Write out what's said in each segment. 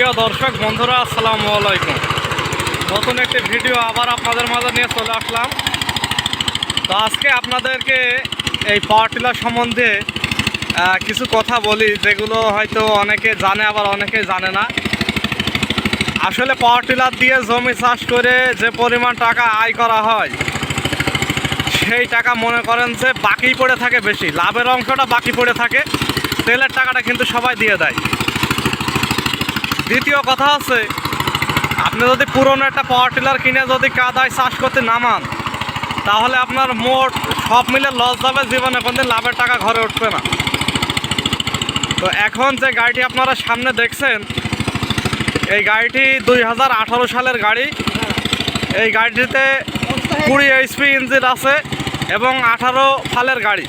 প্রিয় দর্শক, বন্ধুরা, আসসালামু আলাইকুম। নতুন একটি ভিডিও আবার আপনাদের মাঝে নিয়ে চলে আসলাম। তো আজকে আপনাদেরকে এই পাওয়ার টিলার সম্বন্ধে কিছু কথা বলি, যেগুলো হয়তো অনেকে জানে, আবার অনেকে জানে না। আসলে পাওয়ার টিলার দিয়ে জমি চাষ করে যে পরিমাণ টাকা আয় করা হয়, সেই টাকা মনে করেন যে বাকি পড়ে থাকে বেশি, লাভের অংশটা বাকি পড়ে থাকে, তেলের টাকাটা কিন্তু সবাই দিয়ে দেয়। দ্বিতীয় কথা আছে, আপনি যদি পুরনো একটা পাওয়ার টিলার কিনে যদি কাদায় চাষ করতে নামান, তাহলে আপনার মোট সব মিলে লস যাবে, জীবনে কোনদিন লাভের টাকা ঘরে উঠবে না। তো এখন যে গাড়িটি আপনারা সামনে দেখছেন, এই গাড়িটি দুই হাজার আঠারো সালের গাড়ি। এই গাড়িটিতে কুড়ি এইচপি ইঞ্জিন আছে এবং আঠারো ফালের গাড়ি।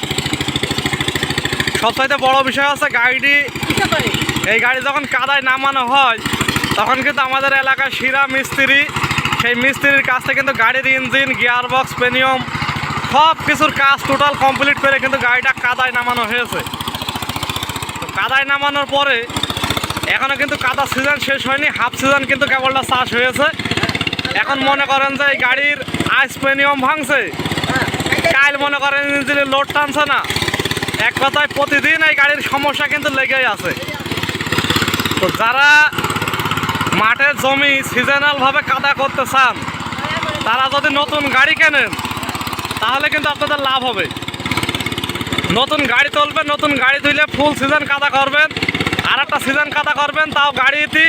সবচাইতে বড় বিষয় আছে গাড়িটি এই গাড়ি যখন কাদায় নামানো হয়, তখন কিন্তু আমাদের এলাকার শিরা মিস্ত্রি, সেই মিস্ত্রির কাছ থেকে কিন্তু গাড়ির ইঞ্জিন গিয়ার বক্স পেনিয়ম সব কিছুর কাজ টোটাল কমপ্লিট করে কিন্তু গাড়িটা কাদায় নামানো হয়েছে। তো কাদায় নামানোর পরে এখনও কিন্তু কাদা সিজন শেষ হয়নি হাফ সিজন কিন্তু কেবলটা চাষ হয়েছে। এখন মনে করেন যে এই গাড়ির আইস পেনিয়ম ভাঙছে, কাল মনে করেন ইঞ্জিনের লোড টানছে না। এক কথায় প্রতিদিন এই গাড়ির সমস্যা কিন্তু লেগেই আছে। তো যারা মাঠের জমি সিজনালভাবে কাদা করতে চান, তারা যদি নতুন গাড়ি কেনেন, তাহলে কিন্তু আপনাদের লাভ হবে। নতুন গাড়ি তুলবেন, নতুন গাড়ি তুলে ফুল সিজন কাদা করবেন আর একটা সিজন কাদা করবেন, তাও গাড়িতে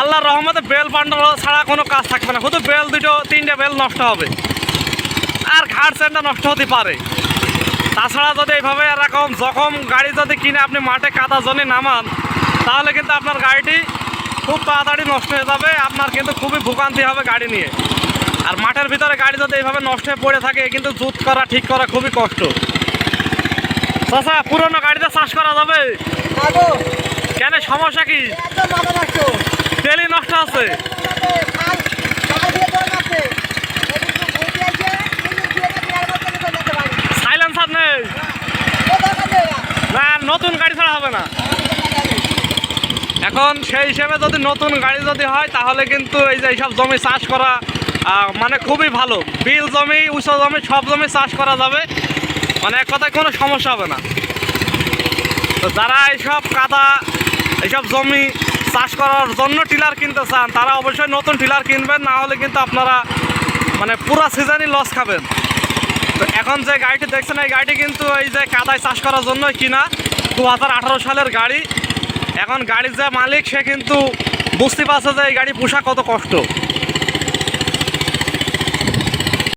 আল্লাহর রহমতে বেল বান্ডাল ছাড়া কোনো কাজ থাকবে না। শুধু বেল দুটো, তিনটে বেল নষ্ট হবে। আর ঘাট সেন্টার নষ্ট হতে পারে। তাছাড়া যদি এইভাবে এরকম জখম গাড়ি যদি কিনে আপনি মাঠে কাদা জনে নামান তাহলে কিন্তু আপনার গাড়িটি খুব তাড়াতাড়ি নষ্ট হয়ে যাবে। আপনার কিন্তু খুবই ভোগান্তি হবে গাড়ি নিয়ে। আর মাঠের ভিতরে গাড়ি যদি এইভাবে নষ্ট হয়ে পড়ে থাকে কিন্তু জুত করা ঠিক করা খুবই কষ্ট। চাচা পুরনো গাড়িতে চাষ করা যাবে? কেন সমস্যা কি? তেলই নষ্ট আছে। সাইলেন্সার নেই। না নতুন গাড়ি ছাড়া হবে না। এখন সেই হিসেবে যদি নতুন গাড়ি যদি হয়, তাহলে কিন্তু এই যে এইসব জমি চাষ করা মানে খুবই ভালো। বিল জমি উঁচু জমি, সব জমি চাষ করা যাবে। মানে এক কথায় কোনো সমস্যা হবে না। তো যারা এইসব কাদা, এইসব জমি চাষ করার জন্য টিলার কিনতে চান, তারা অবশ্যই নতুন টিলার কিনবেন, না হলে কিন্তু আপনারা মানে পুরো সিজনই লস খাবেন। তো এখন যে গাড়িটি দেখছেন, এই গাড়িটি কিন্তু এই যে কাদায় চাষ করার জন্যই কিনা। দু হাজার আঠারো সালের গাড়ি। এখন গাড়ির যা মালিক সে কিন্তু বুঝতে পারছে যে এই গাড়ি পোষা কত কষ্ট।